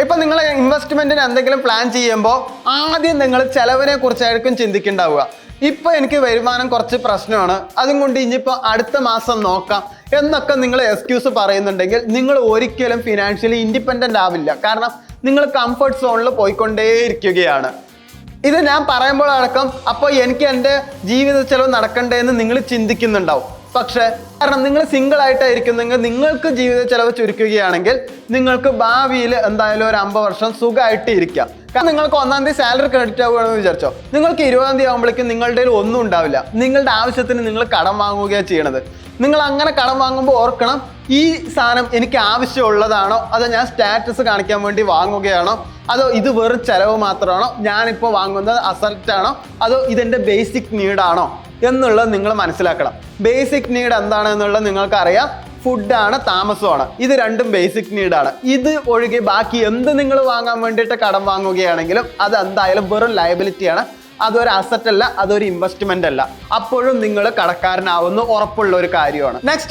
ഇപ്പൊ നിങ്ങൾ ഇൻവെസ്റ്റ്മെന്റിന് എന്തെങ്കിലും പ്ലാൻ ചെയ്യുമ്പോൾ ആദ്യം നിങ്ങൾ ചെലവിനെ കുറിച്ചായിരിക്കും ചിന്തിക്കുന്നുണ്ടാവുക ഇപ്പൊ എനിക്ക് വരുമാനം കുറച്ച് പ്രശ്നമാണ്. അതും കൊണ്ട് ഇനിയിപ്പോ അടുത്ത മാസം നോക്കാം. എന്നൊക്കെ നിങ്ങൾ എക്സ്ക്യൂസ് പറയുന്നുണ്ടെങ്കിൽ നിങ്ങൾ ഒരിക്കലും ഫിനാൻഷ്യലി ഇൻഡിപെൻഡന്റ് ആവില്ല. കാരണം നിങ്ങൾ കംഫർട്ട് സോണിൽ പോയിക്കൊണ്ടേയിരിക്കുകയാണ്. ഇത് ഞാൻ പറയുമ്പോൾ അടക്കം അപ്പോൾ എനിക്ക് എന്റെ ജീവിത ചെലവ് നടക്കണ്ടേ എന്ന് നിങ്ങൾ ചിന്തിക്കുന്നുണ്ടാവും. പക്ഷേ കാരണം നിങ്ങൾ സിംഗിൾ ആയിട്ടായിരിക്കുന്നെങ്കിൽ നിങ്ങൾക്ക് ജീവിത ചെലവ് ചുരുക്കുകയാണെങ്കിൽ നിങ്ങൾക്ക് ഭാവിയിൽ എന്തായാലും ഒരു അമ്പത് വർഷം സുഖമായിട്ട് ഇരിക്കാം കാരണം നിങ്ങൾക്ക് ഒന്നാം തീയതി സാലറി ക്രെഡിറ്റ് ആവുകയാണെന്ന് വിചാരിച്ചോ? നിങ്ങൾക്ക് ഇരുപതാം തീയതി ആകുമ്പോഴേക്കും നിങ്ങളുടെ ഒന്നും ഉണ്ടാവില്ല. നിങ്ങളുടെ ആവശ്യത്തിന് നിങ്ങൾ കടം വാങ്ങുകയാണ് ചെയ്യണത്. നിങ്ങൾ അങ്ങനെ കടം വാങ്ങുമ്പോൾ ഓർക്കണം ഈ സാധനം എനിക്ക് ആവശ്യമുള്ളതാണോ? അതോ ഞാൻ സ്റ്റാറ്റസ് കാണിക്കാൻ വേണ്ടി വാങ്ങുകയാണോ? അതോ ഇത് വെറും ചെലവ് മാത്രമാണോ? ഞാനിപ്പോൾ വാങ്ങുന്നത് അസറ്റ് ആണോ? അതോ ഇതെന്റെ ബേസിക് നീഡാണോ എന്നുള്ളത് നിങ്ങൾ മനസ്സിലാക്കണം. ബേസിക് നീഡ് എന്താണ് എന്നുള്ളത് നിങ്ങൾക്കറിയാം. ഫുഡാണ് താമസമാണ്. ഇത് രണ്ടും ബേസിക് നീഡാണ് ഇത് ഒഴികെ ബാക്കി എന്ത് നിങ്ങൾ വാങ്ങാൻ വേണ്ടിയിട്ട് കടം വാങ്ങുകയാണെങ്കിലും അത് എന്തായാലും വെറും ലയബിലിറ്റിയാണ് അതൊരു അസറ്റ് അല്ല അതൊരു ഇൻവെസ്റ്റ്മെന്റ് അല്ല. അപ്പോഴും നിങ്ങൾ കടക്കാരനാവുന്ന ഉറപ്പുള്ള ഒരു കാര്യമാണ്. നെക്സ്റ്റ്